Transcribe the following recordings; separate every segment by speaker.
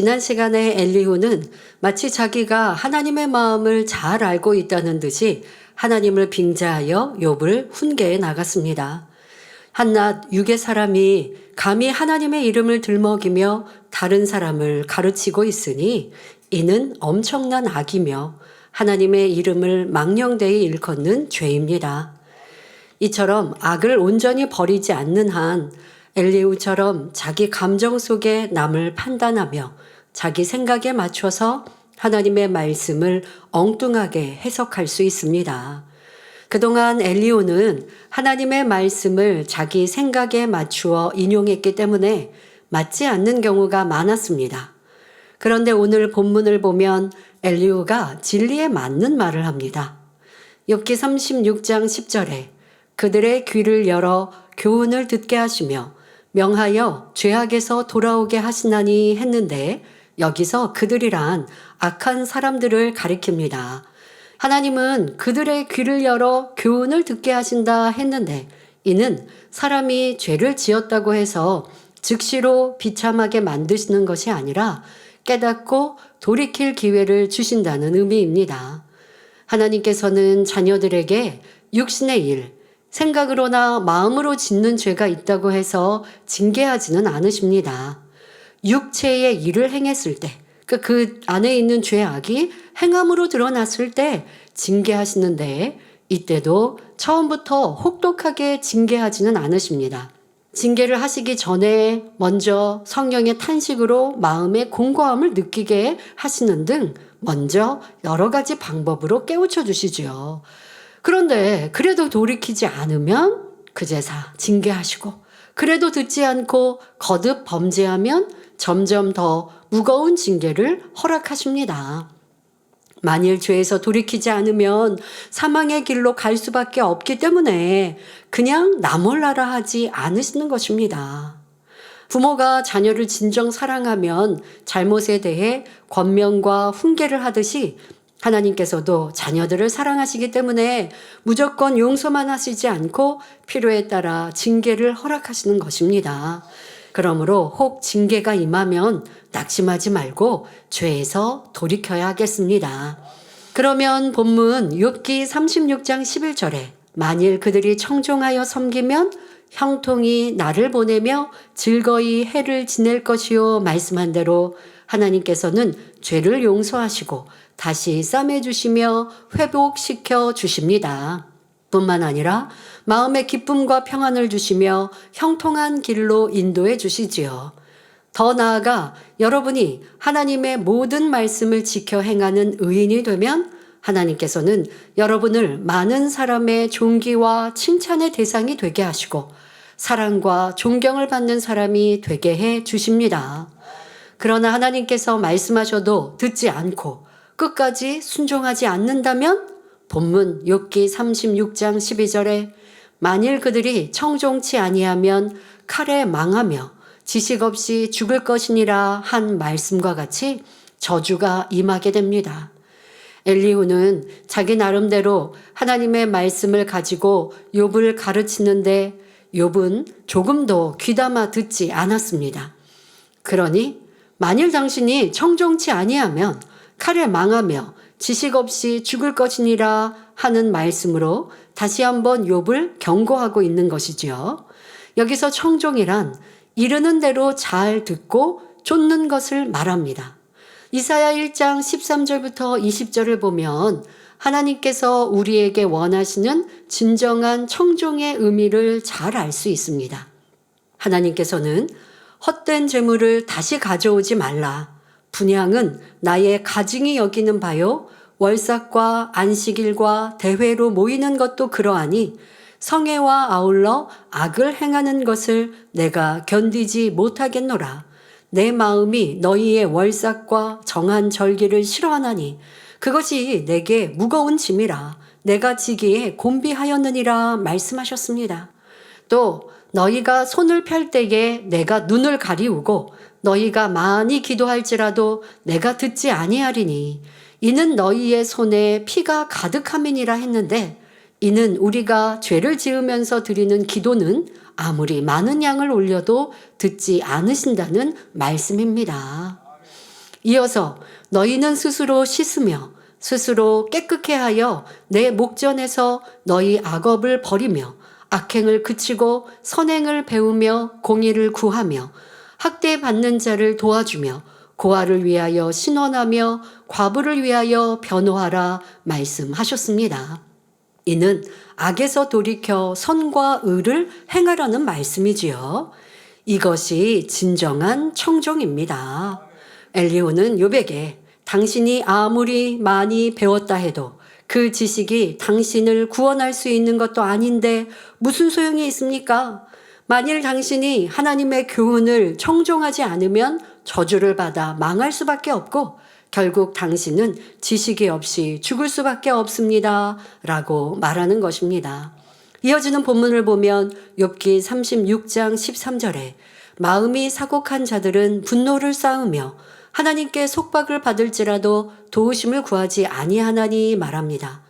Speaker 1: 지난 시간에 엘리후는 마치 자기가 하나님의 마음을 잘 알고 있다는 듯이 하나님을 빙자하여 욥을 훈계해 나갔습니다. 한낱 육의 사람이 감히 하나님의 이름을 들먹이며 다른 사람을 가르치고 있으니 이는 엄청난 악이며 하나님의 이름을 망령되이 일컫는 죄입니다. 이처럼 악을 온전히 버리지 않는 한 엘리우처럼 자기 감정 속에 남을 판단하며 자기 생각에 맞춰서 하나님의 말씀을 엉뚱하게 해석할 수 있습니다. 그동안 엘리오는 하나님의 말씀을 자기 생각에 맞추어 인용했기 때문에 맞지 않는 경우가 많았습니다. 그런데 오늘 본문을 보면 엘리오가 진리에 맞는 말을 합니다. 욥기 36장 10절에 그들의 귀를 열어 교훈을 듣게 하시며 명하여 죄악에서 돌아오게 하시나니 했는데 여기서 그들이란 악한 사람들을 가리킵니다. 하나님은 그들의 귀를 열어 교훈을 듣게 하신다 했는데 이는 사람이 죄를 지었다고 해서 즉시로 비참하게 만드시는 것이 아니라 깨닫고 돌이킬 기회를 주신다는 의미입니다. 하나님께서는 자녀들에게 육신의 일, 생각으로나 마음으로 짓는 죄가 있다고 해서 징계하지는 않으십니다. 육체의 일을 행했을 때, 그, 그 안에 있는 죄악이 행함으로 드러났을 때 징계하시는데, 이때도 처음부터 혹독하게 징계하지는 않으십니다. 징계를 하시기 전에 먼저 성령의 탄식으로 마음의 공고함을 느끼게 하시는 등 먼저 여러 가지 방법으로 깨우쳐 주시지요. 그런데 그래도 돌이키지 않으면 그 제사 징계하시고 그래도 듣지 않고 거듭 범죄하면 점점 더 무거운 징계를 허락하십니다. 만일 죄에서 돌이키지 않으면 사망의 길로 갈 수밖에 없기 때문에 그냥 나 몰라라 하지 않으시는 것입니다. 부모가 자녀를 진정 사랑하면 잘못에 대해 권면과 훈계를 하듯이 하나님께서도 자녀들을 사랑하시기 때문에 무조건 용서만 하시지 않고 필요에 따라 징계를 허락하시는 것입니다. 그러므로 혹 징계가 임하면 낙심하지 말고 죄에서 돌이켜야 하겠습니다. 그러면 본문 6기 36장 11절에 만일 그들이 청종하여 섬기면 형통이 나를 보내며 즐거이 해를 지낼 것이요 말씀한 대로 하나님께서는 죄를 용서하시고 다시 싸매 주시며 회복시켜 주십니다. 뿐만 아니라 마음의 기쁨과 평안을 주시며 형통한 길로 인도해 주시지요. 더 나아가 여러분이 하나님의 모든 말씀을 지켜 행하는 의인이 되면 하나님께서는 여러분을 많은 사람의 존귀와 칭찬의 대상이 되게 하시고 사랑과 존경을 받는 사람이 되게 해 주십니다. 그러나 하나님께서 말씀하셔도 듣지 않고 끝까지 순종하지 않는다면 본문 6기 36장 12절에 만일 그들이 청종치 아니하면 칼에 망하며 지식 없이 죽을 것이니라 한 말씀과 같이 저주가 임하게 됩니다. 엘리후는 자기 나름대로 하나님의 말씀을 가지고 욥을 가르치는데 욥은 조금도 귀담아 듣지 않았습니다. 그러니 만일 당신이 청종치 아니하면 칼에 망하며 지식 없이 죽을 것이니라 하는 말씀으로 다시 한번 욥을 경고하고 있는 것이지요. 여기서 청종이란 이르는 대로 잘 듣고 쫓는 것을 말합니다. 이사야 1장 13절부터 20절을 보면 하나님께서 우리에게 원하시는 진정한 청종의 의미를 잘 알 수 있습니다. 하나님께서는 헛된 재물을 다시 가져오지 말라. 분양은 나의 가증이 여기는 바요. 월삭과 안식일과 대회로 모이는 것도 그러하니 성애와 아울러 악을 행하는 것을 내가 견디지 못하겠노라. 내 마음이 너희의 월삭과 정한 절기를 싫어하나니 그것이 내게 무거운 짐이라 내가 지기에 곤비하였느니라 말씀하셨습니다. 또 너희가 손을 펼 때에 내가 눈을 가리우고 너희가 많이 기도할지라도 내가 듣지 아니하리니 이는 너희의 손에 피가 가득함이니라 했는데 이는 우리가 죄를 지으면서 드리는 기도는 아무리 많은 양을 올려도 듣지 않으신다는 말씀입니다. 이어서 너희는 스스로 씻으며 스스로 깨끗해 하여 내 목전에서 너희 악업을 버리며 악행을 그치고 선행을 배우며 공의를 구하며 학대받는 자를 도와주며 고아를 위하여 신원하며 과부를 위하여 변호하라 말씀하셨습니다. 이는 악에서 돌이켜 선과 의를 행하라는 말씀이지요. 이것이 진정한 청종입니다. 엘리오는 요백에 당신이 아무리 많이 배웠다 해도 그 지식이 당신을 구원할 수 있는 것도 아닌데 무슨 소용이 있습니까? 만일 당신이 하나님의 교훈을 청종하지 않으면 저주를 받아 망할 수밖에 없고 결국 당신은 지식이 없이 죽을 수밖에 없습니다. 라고 말하는 것입니다. 이어지는 본문을 보면 욥기 36장 13절에 마음이 사곡한 자들은 분노를 쌓으며 하나님께 속박을 받을지라도 도우심을 구하지 아니하나니 말합니다.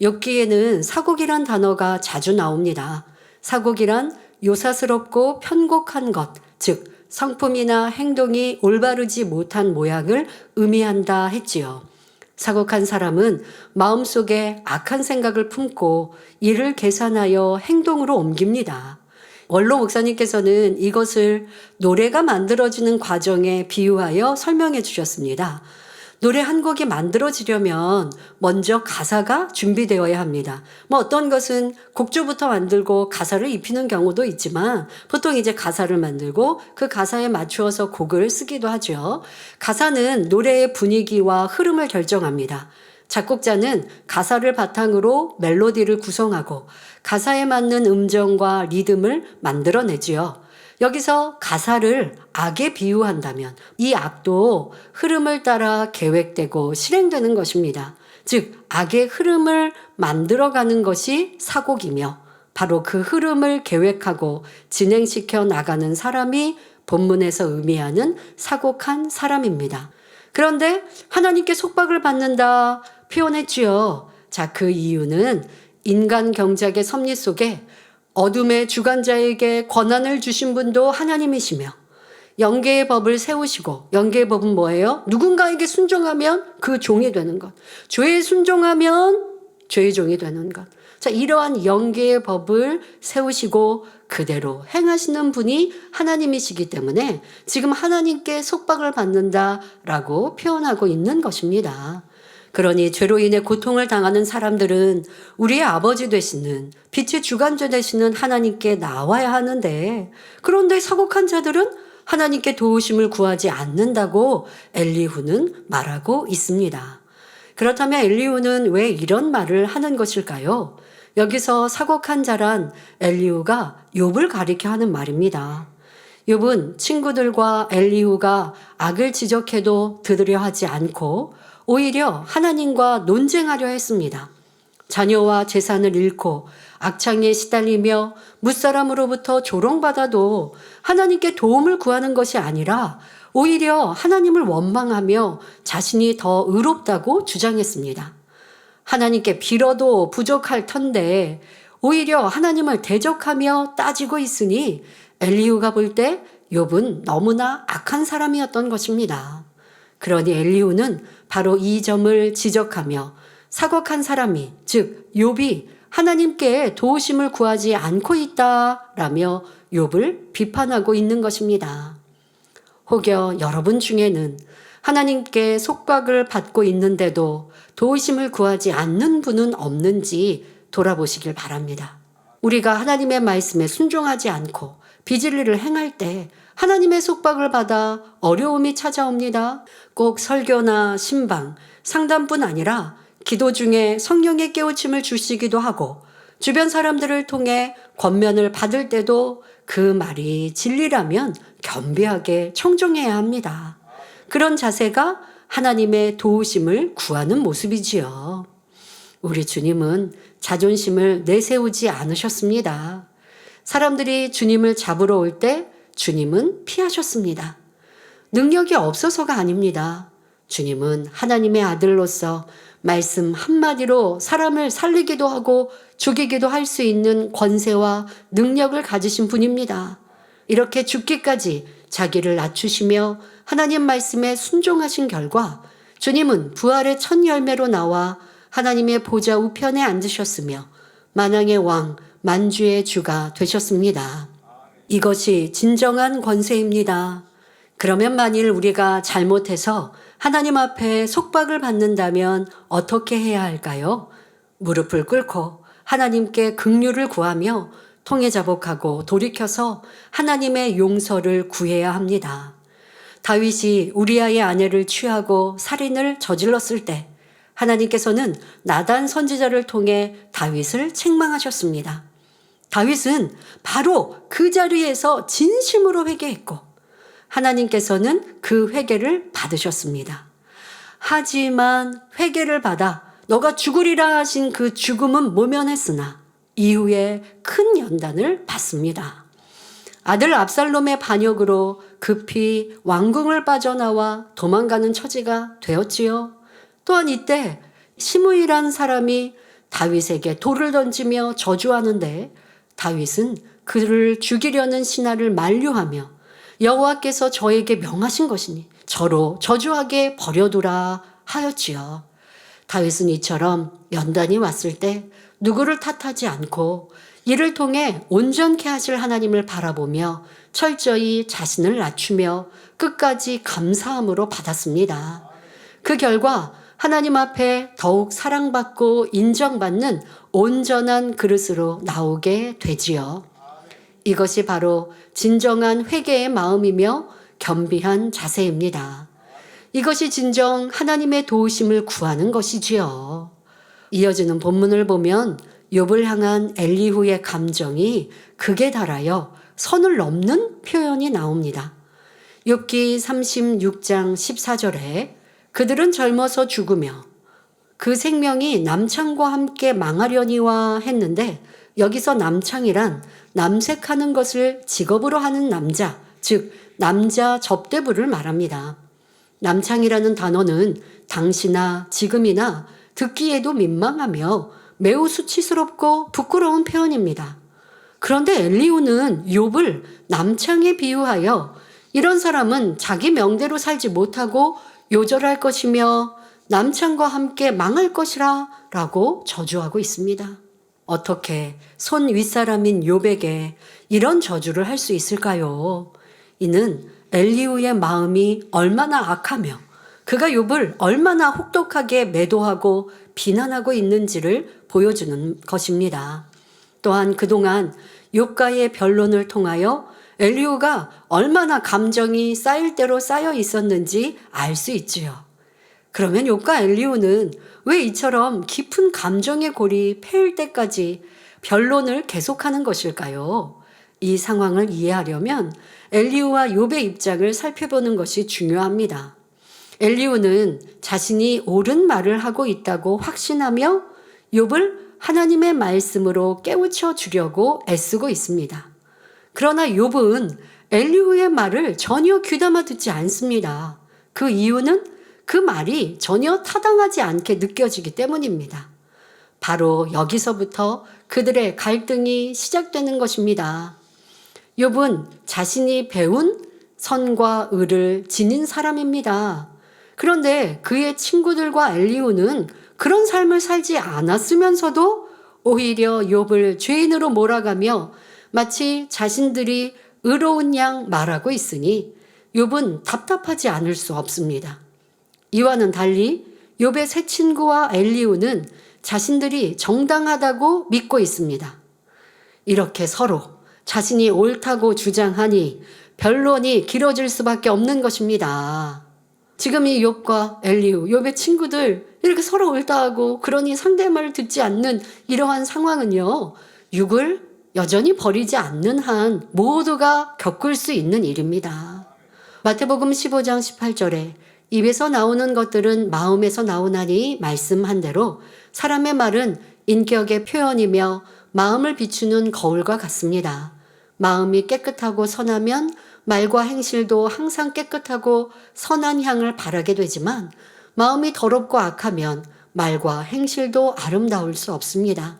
Speaker 1: 욥기에는 사곡이란 단어가 자주 나옵니다. 사곡이란 요사스럽고 편곡한 것, 즉 성품이나 행동이 올바르지 못한 모양을 의미한다 했지요. 사곡한 사람은 마음속에 악한 생각을 품고 이를 계산하여 행동으로 옮깁니다. 원로 목사님께서는 이것을 노래가 만들어지는 과정에 비유하여 설명해 주셨습니다. 노래 한 곡이 만들어지려면 먼저 가사가 준비되어야 합니다. 뭐 어떤 것은 곡조부터 만들고 가사를 입히는 경우도 있지만 보통 이제 가사를 만들고 그 가사에 맞추어서 곡을 쓰기도 하죠. 가사는 노래의 분위기와 흐름을 결정합니다. 작곡자는 가사를 바탕으로 멜로디를 구성하고 가사에 맞는 음정과 리듬을 만들어내지요. 여기서 가사를 악에 비유한다면 이 악도 흐름을 따라 계획되고 실행되는 것입니다. 즉, 악의 흐름을 만들어가는 것이 사곡이며 바로 그 흐름을 계획하고 진행시켜 나가는 사람이 본문에서 의미하는 사곡한 사람입니다. 그런데 하나님께 속박을 받는다 표현했지요. 자, 그 이유는 인간 경작의 섭리 속에 어둠의 주관자에게 권한을 주신 분도 하나님이시며 영계의 법을 세우시고 영계의 법은 뭐예요? 누군가에게 순종하면 그 종이 되는 것. 죄에 순종하면 죄의 종이 되는 것. 자, 이러한 영계의 법을 세우시고 그대로 행하시는 분이 하나님이시기 때문에 지금 하나님께 속박을 받는다라고 표현하고 있는 것입니다. 그러니 죄로 인해 고통을 당하는 사람들은 우리의 아버지 되시는 빛의 주관자 되시는 하나님께 나와야 하는데 그런데 사곡한 자들은 하나님께 도우심을 구하지 않는다고 엘리후는 말하고 있습니다. 그렇다면 엘리후는 왜 이런 말을 하는 것일까요? 여기서 사곡한 자란 엘리후가 욥을 가리켜 하는 말입니다. 욥은 친구들과 엘리후가 악을 지적해도 들으려 하지 않고 오히려 하나님과 논쟁하려 했습니다. 자녀와 재산을 잃고 악창에 시달리며 무사람으로부터 조롱받아도 하나님께 도움을 구하는 것이 아니라 오히려 하나님을 원망하며 자신이 더 의롭다고 주장했습니다. 하나님께 빌어도 부족할 텐데 오히려 하나님을 대적하며 따지고 있으니 엘리우가 볼 때 욥은 너무나 악한 사람이었던 것입니다. 그러니 엘리우는 바로 이 점을 지적하며 사곡한 사람이 즉 욥이 하나님께 도우심을 구하지 않고 있다라며 욥을 비판하고 있는 것입니다. 혹여 여러분 중에는 하나님께 속박을 받고 있는데도 도우심을 구하지 않는 분은 없는지 돌아보시길 바랍니다. 우리가 하나님의 말씀에 순종하지 않고 비진리를 행할 때 하나님의 속박을 받아 어려움이 찾아옵니다. 꼭 설교나 신방, 상담뿐 아니라 기도 중에 성령의 깨우침을 주시기도 하고 주변 사람들을 통해 권면을 받을 때도 그 말이 진리라면 겸비하게 청종해야 합니다. 그런 자세가 하나님의 도우심을 구하는 모습이지요. 우리 주님은 자존심을 내세우지 않으셨습니다. 사람들이 주님을 잡으러 올 때 주님은 피하셨습니다. 능력이 없어서가 아닙니다. 주님은 하나님의 아들로서 말씀 한마디로 사람을 살리기도 하고 죽이기도 할 수 있는 권세와 능력을 가지신 분입니다. 이렇게 죽기까지 자기를 낮추시며 하나님 말씀에 순종하신 결과 주님은 부활의 첫 열매로 나와 하나님의 보좌 우편에 앉으셨으며 만왕의 왕, 만주의 주가 되셨습니다. 이것이 진정한 권세입니다. 그러면 만일 우리가 잘못해서 하나님 앞에 속박을 받는다면 어떻게 해야 할까요? 무릎을 꿇고 하나님께 긍휼을 구하며 통해 자복하고 돌이켜서 하나님의 용서를 구해야 합니다. 다윗이 우리아의 아내를 취하고 살인을 저질렀을 때 하나님께서는 나단 선지자를 통해 다윗을 책망하셨습니다. 다윗은 바로 그 자리에서 진심으로 회개했고 하나님께서는 그 회개를 받으셨습니다. 하지만 회개를 받아 너가 죽으리라 하신 그 죽음은 모면했으나 이후에 큰 연단을 받습니다. 아들 압살롬의 반역으로 급히 왕궁을 빠져나와 도망가는 처지가 되었지요. 또한 이때 시므이란 사람이 다윗에게 돌을 던지며 저주하는데 다윗은 그를 죽이려는 신하를 만류하며 여호와께서 저에게 명하신 것이니 저로 저주하게 버려두라 하였지요. 다윗은 이처럼 연단이 왔을 때 누구를 탓하지 않고 이를 통해 온전케 하실 하나님을 바라보며 철저히 자신을 낮추며 끝까지 감사함으로 받았습니다. 그 결과 하나님 앞에 더욱 사랑받고 인정받는 온전한 그릇으로 나오게 되지요. 이것이 바로 진정한 회개의 마음이며 겸비한 자세입니다. 이것이 진정 하나님의 도우심을 구하는 것이지요. 이어지는 본문을 보면 욥을 향한 엘리후의 감정이 극에 달하여 선을 넘는 표현이 나옵니다. 욥기 36장 14절에 그들은 젊어서 죽으며 그 생명이 남창과 함께 망하려니와 했는데 여기서 남창이란 남색하는 것을 직업으로 하는 남자, 즉 남자 접대부를 말합니다. 남창이라는 단어는 당시나 지금이나 듣기에도 민망하며 매우 수치스럽고 부끄러운 표현입니다. 그런데 엘리우는 욥을 남창에 비유하여 이런 사람은 자기 명대로 살지 못하고 요절할 것이며 남창과 함께 망할 것이라 라고 저주하고 있습니다. 어떻게 손 윗사람인 욥에게 이런 저주를 할 수 있을까요? 이는 엘리우의 마음이 얼마나 악하며 그가 욥을 얼마나 혹독하게 매도하고 비난하고 있는지를 보여주는 것입니다. 또한 그동안 욥과의 변론을 통하여 엘리우가 얼마나 감정이 쌓일 대로 쌓여 있었는지 알 수 있지요. 그러면 욥과 엘리우는 왜 이처럼 깊은 감정의 골이 패일 때까지 변론을 계속하는 것일까요? 이 상황을 이해하려면 엘리우와 욥의 입장을 살펴보는 것이 중요합니다. 엘리우는 자신이 옳은 말을 하고 있다고 확신하며 욥을 하나님의 말씀으로 깨우쳐 주려고 애쓰고 있습니다. 그러나 욥은 엘리후의 말을 전혀 귀담아 듣지 않습니다. 그 이유는 그 말이 전혀 타당하지 않게 느껴지기 때문입니다. 바로 여기서부터 그들의 갈등이 시작되는 것입니다. 욥은 자신이 배운 선과 의를 지닌 사람입니다. 그런데 그의 친구들과 엘리우는 그런 삶을 살지 않았으면서도 오히려 욥을 죄인으로 몰아가며 마치 자신들이 의로운 양 말하고 있으니 욥은 답답하지 않을 수 없습니다. 이와는 달리 욥의 새 친구와 엘리우는 자신들이 정당하다고 믿고 있습니다. 이렇게 서로 자신이 옳다고 주장하니 변론이 길어질 수밖에 없는 것입니다. 지금 이 욥과 엘리우, 욥의 친구들 이렇게 서로 옳다하고 그러니 상대의 말을 듣지 않는 이러한 상황은요. 육을 여전히 버리지 않는 한 모두가 겪을 수 있는 일입니다. 마태복음 15장 18절에 입에서 나오는 것들은 마음에서 나오나니 말씀한 대로 사람의 말은 인격의 표현이며 마음을 비추는 거울과 같습니다. 마음이 깨끗하고 선하면 말과 행실도 항상 깨끗하고 선한 향을 바라게 되지만 마음이 더럽고 악하면 말과 행실도 아름다울 수 없습니다.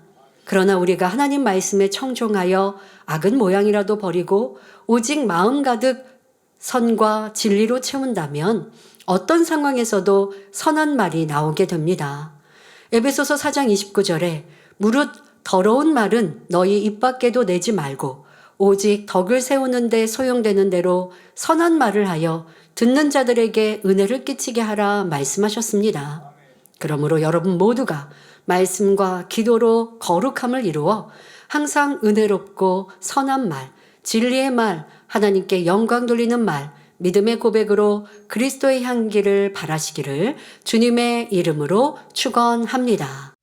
Speaker 1: 그러나 우리가 하나님 말씀에 청종하여 악은 모양이라도 버리고 오직 마음 가득 선과 진리로 채운다면 어떤 상황에서도 선한 말이 나오게 됩니다. 에베소서 4장 29절에 무릇 더러운 말은 너희 입 밖에도 내지 말고 오직 덕을 세우는데 소용되는 대로 선한 말을 하여 듣는 자들에게 은혜를 끼치게 하라 말씀하셨습니다. 그러므로 여러분 모두가 말씀과 기도로 거룩함을 이루어 항상 은혜롭고 선한 말, 진리의 말, 하나님께 영광 돌리는 말, 믿음의 고백으로 그리스도의 향기를 바라시기를 주님의 이름으로 축원합니다.